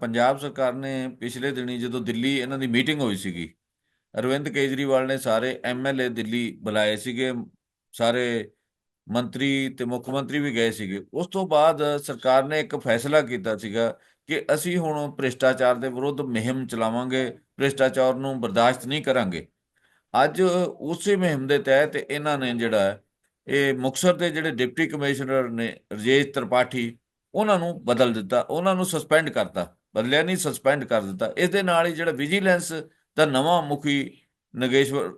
ਪੰਜਾਬ ਸਰਕਾਰ ਨੇ ਪਿਛਲੇ ਦਿਨੀ ਜਦੋਂ ਦਿੱਲੀ ਇਹਨਾਂ ਦੀ ਮੀਟਿੰਗ ਹੋਈ ਸੀਗੀ, ਅਰਵਿੰਦ ਕੇਜਰੀਵਾਲ ਨੇ ਸਾਰੇ ਐਮਐਲਏ ਦਿੱਲੀ ਬੁਲਾਏ ਸੀਗੇ, ਸਾਰੇ ਮੰਤਰੀ ਤੇ ਮੁੱਖ ਮੰਤਰੀ ਵੀ ਗਏ ਸੀਗੇ, ਉਸ ਤੋਂ ਬਾਅਦ ਸਰਕਾਰ ਨੇ ਇੱਕ ਫੈਸਲਾ ਕੀਤਾ ਸੀਗਾ ਕਿ ਅਸੀਂ ਹੁਣ ਭ੍ਰਿਸ਼ਟਾਚਾਰ ਦੇ ਵਿਰੁੱਧ ਮੁਹਿੰਮ ਚਲਾਵਾਂਗੇ, ਭ੍ਰਿਸ਼ਟਾਚਾਰ ਨੂੰ ਬਰਦਾਸ਼ਤ ਨਹੀਂ ਕਰਾਂਗੇ। ਅੱਜ ਉਸੇ ਮੁਹਿੰਮ ਦੇ ਤਹਿਤ ਇਹਨਾਂ ਨੇ ਜਿਹੜਾ ਇਹ ਮੁਕਤਸਰ ਦੇ ਜਿਹੜੇ ਡਿਪਟੀ ਕਮਿਸ਼ਨਰ ਨੇ ਰਜੇਸ਼ ਤ੍ਰਿਪਾਠੀ, ਉਹਨਾਂ ਨੂੰ ਬਦਲ ਦਿੱਤਾ, ਉਹਨਾਂ ਨੂੰ ਸਸਪੈਂਡ ਕਰਤਾ। ਬਦਲਿਆ ਨਹੀਂ ਸਸਪੈਂਡ ਕਰ ਦਿੱਤਾ। ਇਸ ਦੇ ਨਾਲ ਹੀ ਜਿਹੜਾ ਵਿਜੀਲੈਂਸ ਦਾ ਨਵਾਂ ਮੁਖੀ ਨਗੇਸ਼ਵਰ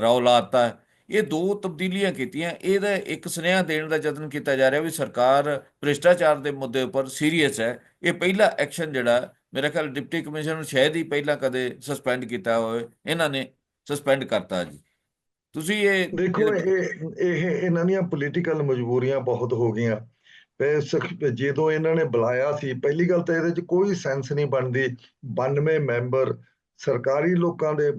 ਰਾਓ ਲਾਤਾ। ਇਹ ਦੋ ਤਬਦੀਲੀਆਂ ਕੀਤੀਆਂ। ਇਹਦਾ ਇੱਕ ਸੁਨੇਹਾ ਦੇਣ ਦਾ ਯਤਨ ਕੀਤਾ ਜਾ ਰਿਹਾ ਵੀ ਸਰਕਾਰ ਭ੍ਰਿਸ਼ਟਾਚਾਰ ਦੇ ਮੁੱਦੇ ਉੱਪਰ ਸੀਰੀਅਸ ਹੈ। ਇਹ ਪਹਿਲਾ ਐਕਸ਼ਨ ਜਿਹੜਾ ਮੇਰਾ ਖਿਆਲ ਡਿਪਟੀ ਕਮਿਸ਼ਨਰ ਸ਼ਾਇਦ ਹੀ ਪਹਿਲਾਂ ਕਦੇ ਸਸਪੈਂਡ ਕੀਤਾ ਹੋਵੇ। ਇਹਨਾਂ ਨੇ ਸਸਪੈਂਡ ਕਰਤਾ ਜੀ। ਤੁਸੀਂ ਇਹ ਦੇਖੋ ਇਹ ਇਹ ਇਹਨਾਂ ਦੀਆਂ ਪੋਲੀਟੀਕਲ ਮਜਬੂਰੀਆਂ ਬਹੁਤ ਹੋ ਗਈਆਂ। ਜਦੋਂ ਇਹਨਾਂ ਨੇ ਬੁਲਾਇਆ ਸੀ, ਪਹਿਲੀ ਗੱਲ ਤਾਂ ਇਹਦੇ 'ਚ ਕੋਈ ਸੈਂਸ ਨਹੀਂ ਬਣਦੀ। 92 ਮੈਂਬਰ ਸਰਕਾਰੀ ਲੋਕਾਂ ਦੇ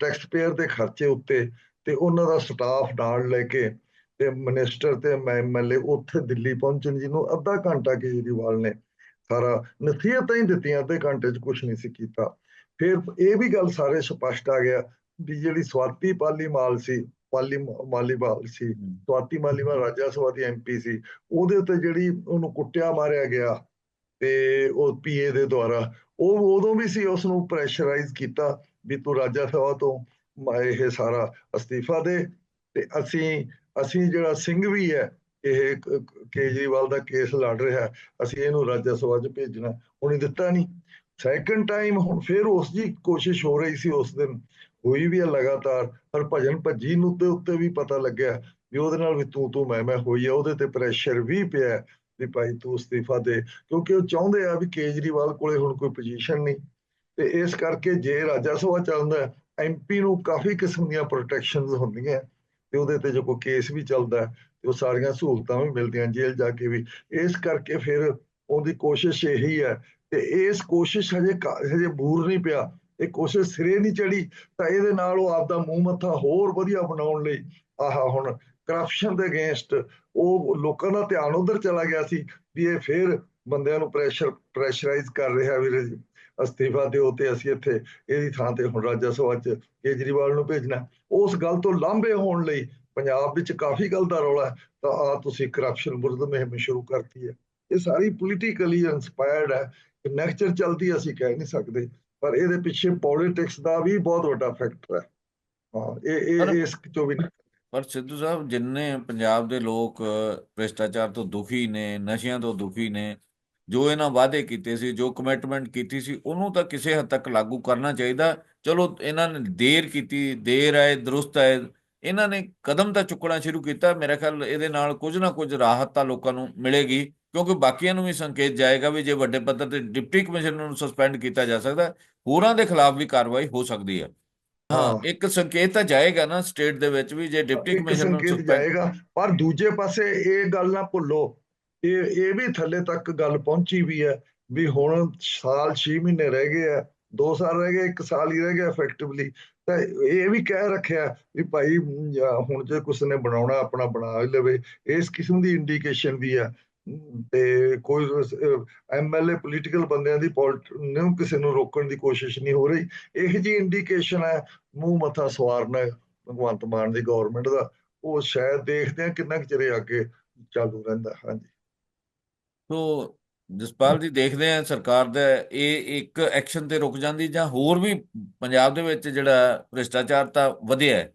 ਟੈਕਸ ਪੇਅਰ ਦੇ ਖਰਚੇ ਉੱਤੇ ਤੇ ਉਹਨਾਂ ਦਾ ਸਟਾਫ ਨਾਲ ਲੈ ਕੇ ਤੇ ਮਿਨਿਸਟਰ ਤੇ ਐਮਐਲਏ ਉੱਥੇ ਦਿੱਲੀ ਪਹੁੰਚਣ ਜਿਹਨੂੰ ਅੱਧਾ ਘੰਟਾ ਕੇਜਰੀਵਾਲ ਨੇ ਸਾਰਾ ਨਸੀਹਤਾਂ ਹੀ ਦਿੱਤੀਆਂ, ਅੱਧੇ ਘੰਟੇ 'ਚ ਕੁਝ ਨਹੀਂ ਸੀ ਕੀਤਾ। ਫਿਰ ਇਹ ਵੀ ਗੱਲ ਸਾਰੇ ਸਪਸ਼ਟ ਆ ਗਿਆ ਵੀ ਜਿਹੜੀ ਸਵਾਤੀ ਪਾਲੀ ਮਾਲ ਸੀ ਪਾਲੀ ਮਾਲੀਵਾਲ ਸੀ। ਸਵਾਤੀ ਮਾਲੀਵਾਲ ਰਾਜਾ ਸਭਾ ਦੀ ਐਮਪੀ ਸੀ। ਉਹਦੇ ਉੱਤੇ ਜਿਹੜੀ ਉਹਨੂੰ ਕੁੱਟਿਆ ਮਾਰਿਆ ਗਿਆ ਤੇ ਉਹ ਪੀਏ ਦੇ ਦੁਆਰਾ ਉਹ ਉਦੋਂ ਵੀ ਸੀ ਉਸ ਨੂੰ ਪ੍ਰੈਸ਼ਰਾਈਜ਼ ਕੀਤਾ ਵੀ ਤੂੰ ਰਾਜਾ ਸਭਾ ਤੋਂ ਇਹ ਸਾਰਾ ਅਸਤੀਫਾ ਦੇ ਤੇ ਅਸੀਂ ਅਸੀਂ ਜਿਹੜਾ ਸਿੰਘ ਵੀ ਹੈ ਇਹ ਕੇਜਰੀਵਾਲ ਦਾ ਕੇਸ ਲੜ ਰਿਹਾ ਅਸੀਂ ਇਹਨੂੰ ਰਾਜਾ ਸਭਾ 'ਚ ਭੇਜਣਾ। ਉਹਨੇ ਦਿੱਤਾ ਨਹੀਂ ਸੈਕੰਡ ਟਾਈਮ ਹੁਣ ਫਿਰ ਉਸ ਦੀ ਕੋਸ਼ਿਸ਼ ਹੋ ਰਹੀ ਸੀ ਉਸ ਦਿਨ। ਹੋਈ ਵੀ ਹੈ ਲਗਾਤਾਰ, ਪਰ ਭਜਨ ਭੱਜੀ ਨੂੰ ਤੇ ਉੱਤੇ ਵੀ ਪਤਾ ਲੱਗਿਆ ਵੀ ਉਹਦੇ ਨਾਲ ਵੀ ਤੂੰ ਤੂੰ ਮੈਂ ਮੈਂ ਹੋਈ ਆ, ਉਹਦੇ ਤੇ ਪ੍ਰੈਸ਼ਰ ਵੀ ਪਿਆ ਵੀ ਭਾਈ ਤੂੰ ਅਸਤੀਫਾ ਦੇ, ਕਿਉਂਕਿ ਉਹ ਚਾਹੁੰਦੇ ਆ ਵੀ ਕੇਜਰੀਵਾਲ ਕੋਲੇ ਹੁਣ ਕੋਈ ਪੋਜੀਸ਼ਨ ਨਹੀਂ। ਤੇ ਇਸ ਕਰਕੇ ਜੇ ਰਾਜਾ ਸਭਾ ਚੱਲਦਾ ਐਮਪੀ ਨੂੰ ਕਾਫੀ ਕਿਸਮ ਦੀਆਂ ਪ੍ਰੋਟੈਕਸ਼ਨਸ ਹੁੰਦੀਆਂ, ਤੇ ਉਹਦੇ ਤੇ ਜੇ ਕੋਈ ਕੇਸ ਵੀ ਚੱਲਦਾ, ਤੇ ਉਹ ਸਾਰੀਆਂ ਸਹੂਲਤਾਂ ਵੀ ਮਿਲਦੀਆਂ ਜੇਲ੍ਹ ਜਾ ਕੇ ਵੀ। ਇਸ ਕਰਕੇ ਫਿਰ ਉਹਦੀ ਕੋਸ਼ਿਸ਼ ਇਹੀ ਹੈ ਤੇ ਇਸ ਕੋਸ਼ਿਸ਼ ਹਜੇ ਹਜੇ ਬੂਰ ਨਹੀਂ ਪਿਆ। ਇਹ ਕੋਸ਼ਿਸ਼ ਸਿਰੇ ਨਹੀਂ ਚੜੀ ਤਾਂ ਇਹਦੇ ਨਾਲ ਉਹ ਆਪਦਾ ਮੂੰਹ ਮੱਥਾ ਹੋਰ ਵਧੀਆ ਬਣਾਉਣ ਲਈ ਆਹ ਹੁਣ ਕਰਪਸ਼ਨ ਦੇ ਅਗੇਂਸਟ ਉਹ ਲੋਕਾਂ ਦਾ ਧਿਆਨ ਉਧਰ ਚਲਾ ਗਿਆ ਸੀ ਵੀ ਇਹ ਫੇਰ ਬੰਦਿਆਂ ਨੂੰ ਪ੍ਰੈਸ਼ਰ ਪ੍ਰੈਸ਼ਰਾਈਜ਼ ਕਰ ਰਿਹਾ ਵੀ ਅਸਤੀਫਾ ਦਿਓ ਤੇ ਅਸੀਂ ਇੱਥੇ ਇਹਦੀ ਥਾਂ ਤੇ ਹੁਣ ਰਾਜਾ ਸਭਾ ਚ ਕੇਜਰੀਵਾਲ ਨੂੰ ਭੇਜਣਾ। ਉਸ ਗੱਲ ਤੋਂ ਲਾਂਭੇ ਹੋਣ ਲਈ ਪੰਜਾਬ ਵਿੱਚ ਕਾਫੀ ਗੱਲ ਦਾ ਰੌਲਾ ਤਾਂ ਆ ਤੁਸੀਂ ਕਰਪਸ਼ਨ ਵਿਰੁੱਧ ਮੁਹਿੰਮ ਸ਼ੁਰੂ ਕਰਤੀ ਹੈ। ਇਹ ਸਾਰੀ ਪੋਲੀਟੀਕਲੀ ਇਨਸਪਾਇਰਡ ਹੈ। ਨੈਕਚਰ ਚਲਦੀ ਅਸੀਂ ਕਹਿ ਨਹੀਂ ਸਕਦੇ। ਪਰ ਇਹਦੇ ਪਿੱਛੇ ਪੋਲਿਟਿਕਸ ਦਾ ਵੀ ਬਹੁਤ ਵੱਡਾ ਫੈਕਟਰ ਹੈ। ਹਾਂ ਇਹ ਇਹ ਇਸ ਚੋਂ ਵੀ ਪਰ ਸਿੱਧੂ ਸਾਹਿਬ ਜਿੰਨੇ ਪੰਜਾਬ ਦੇ ਲੋਕ ਭ੍ਰਿਸ਼ਟਾਚਾਰ ਤੋਂ ਦੁਖੀ ਨੇ ਨਸ਼ਿਆਂ ਤੋਂ ਦੁਖੀ ਨੇ ਜੋ ਇਹਨਾਂ ਵਾਅਦੇ ਕੀਤੇ ਸੀ ਜੋ ਕਮਿਟਮੈਂਟ ਕੀਤੀ ਸੀ ਉਹਨੂੰ ਤਾਂ ਕਿਸੇ ਹੱਦ ਤੱਕ ਲਾਗੂ ਕਰਨਾ ਚਾਹੀਦਾ। ਚਲੋ ਇਹਨਾਂ ਨੇ ਦੇਰ ਕੀਤੀ ਦੇਰ ਆਏ ਦਰੁਸਤ ਆਏ। ਇਹਨਾਂ ਨੇ ਕਦਮ ਤਾਂ ਚੁੱਕਣਾ ਸ਼ੁਰੂ ਕੀਤਾ। ਮੇਰਾ ਖਿਆਲ ਇਹਦੇ ਨਾਲ ਕੁਝ ਨਾ ਕੁਝ ਰਾਹਤ ਤਾਂ ਲੋਕਾਂ ਨੂੰ ਮਿਲੇਗੀ। ਕਿਉਂਕਿ ਬਾਕੀਆਂ ਨੂੰ ਵੀ ਸੰਕੇਤ ਜਾਏਗਾ ਵੀ ਜੇ ਵੱਡੇ ਪੱਧਰ ਤੇ ਡਿਪਟੀ ਕਮਿਸ਼ਨਰ ਨੂੰ ਸਸਪੈਂਡ ਕੀਤਾ ਜਾ ਸਕਦਾ ਹੋਰਾਂ ਦੇ ਖਿਲਾਫ ਵੀ ਕਾਰਵਾਈ ਹੋ ਸਕਦੀ ਹੈ ਹਾਂ। ਇੱਕ ਸੰਕੇਤ ਤਾਂ ਜਾਏਗਾ ਨਾ ਸਟੇਟ ਦੇ ਵਿੱਚ ਵੀ ਜੇ ਡਿਪਟੀ ਕਮਿਸ਼ਨਰ ਨੂੰ ਸੰਕੇਤ ਜਾਏਗਾ ਪਰ ਦੂਜੇ ਪਾਸੇ ਇਹ ਗੱਲ ਨਾ ਭੁੱਲੋ ਇਹ ਇਹ ਵੀ ਥੱਲੇ ਤੱਕ ਗੱਲ ਪਹੁੰਚੀ ਵੀ ਹੈ ਵੀ ਹੁਣ ਸਾਲ 6 ਮਹੀਨੇ ਰਹਿ ਗਏ ਆ 2 ਸਾਲ ਰਹਿ ਗਏ 1 ਸਾਲ ਹੀ ਰਹਿ ਗਿਆ ਇਫੈਕਟਿਵਲੀ ਤਾਂ ਇਹ ਵੀ ਕਹਿ ਰੱਖਿਆ ਵੀ ਭਾਈ ਹੁਣ ਜੇ ਕੁਛ ਨੇ ਬਣਾਉਣਾ ਆਪਣਾ ਬਣਾ ਲਵੇ ਇਸ ਕਿਸਮ ਦੀ ਇੰਡੀਕੇਸ਼ਨ ਵੀ ਹੈ ਮ, ਤੇ ਕੋਈ ਐਮਐਲਏ ਪੋਲੀਟੀਕਲ ਬੰਦਿਆਂ ਦੀ ਨੂੰ ਕਿਸੇ ਨੂੰ ਰੋਕਣ ਦੀ ਕੋਸ਼ਿਸ਼ ਨਹੀਂ ਹੋ ਰਹੀ। ਇਹ ਜੀ ਇੰਡੀਕੇਸ਼ਨ ਹੈ, ਮੂੰਹ ਮੱਥਾ ਸਵਾਰਨਾ ਭਗਵੰਤ ਮਾਨ ਦੀ ਗਵਰਨਮੈਂਟ ਦਾ। ਉਹ ਸ਼ਾਇਦ ਦੇਖਦੇ ਆ ਕਿੰਨਾ ਕੁ ਅੱਗੇ ਚਾਲੂ ਰਹਿੰਦਾ। ਹਾਂਜੀ। ਸੋ ਜਸਪਾਲ ਜੀ ਦੇਖਦੇ ਆ ਸਰਕਾਰ ਦਾ ਇਹ ਇੱਕ ਐਕਸ਼ਨ ਤੇ ਰੁਕ ਜਾਂਦੀ ਜਾਂ ਹੋਰ ਵੀ ਪੰਜਾਬ ਦੇ ਵਿੱਚ ਜਿਹੜਾ ਭ੍ਰਿਸ਼ਟਾਚਾਰ ਤਾਂ ਵਧਿਆ ਹੈ,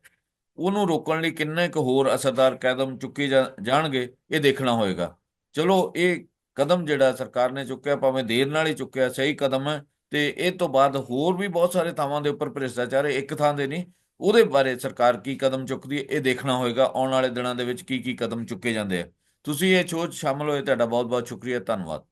ਉਹਨੂੰ ਰੋਕਣ ਲਈ ਕਿੰਨੇ ਕੁ ਹੋਰ ਅਸਰਦਾਰ ਕਦਮ ਚੁੱਕੇ ਜਾ- ਜਾਣਗੇ, ਇਹ ਦੇਖਣਾ ਹੋਏਗਾ। ਚਲੋ ਇਹ ਕਦਮ ਜਿਹੜਾ ਸਰਕਾਰ ਨੇ ਚੁੱਕਿਆ, ਭਾਵੇਂ ਦੇਰ ਨਾਲ ਹੀ ਚੁੱਕਿਆ, ਸਹੀ ਕਦਮ ਹੈ ਤੇ ਇਹ ਤੋਂ ਬਾਅਦ ਹੋਰ ਵੀ ਬਹੁਤ ਸਾਰੇ ਥਾਵਾਂ ਦੇ ਉੱਪਰ ਭ੍ਰਿਸ਼ਟਾਚਾਰ ਇੱਕ ਥਾਂ ਦੇ ਨਹੀਂ, ਉਹਦੇ ਬਾਰੇ ਸਰਕਾਰ ਕੀ ਕਦਮ ਚੁੱਕਦੀ ਹੈ, ਇਹ ਦੇਖਣਾ ਹੋਏਗਾ, ਆਉਣ ਵਾਲੇ ਦਿਨਾਂ ਦੇ ਵਿੱਚ ਕੀ ਕੀ ਕਦਮ ਚੁੱਕੇ ਜਾਂਦੇ ਆ। ਤੁਸੀਂ ਇਹ ਸ਼ੋਅ 'ਚ ਸ਼ਾਮਲ ਹੋਏ, ਤੁਹਾਡਾ ਬਹੁਤ ਬਹੁਤ ਸ਼ੁਕਰੀਆ, ਧੰਨਵਾਦ।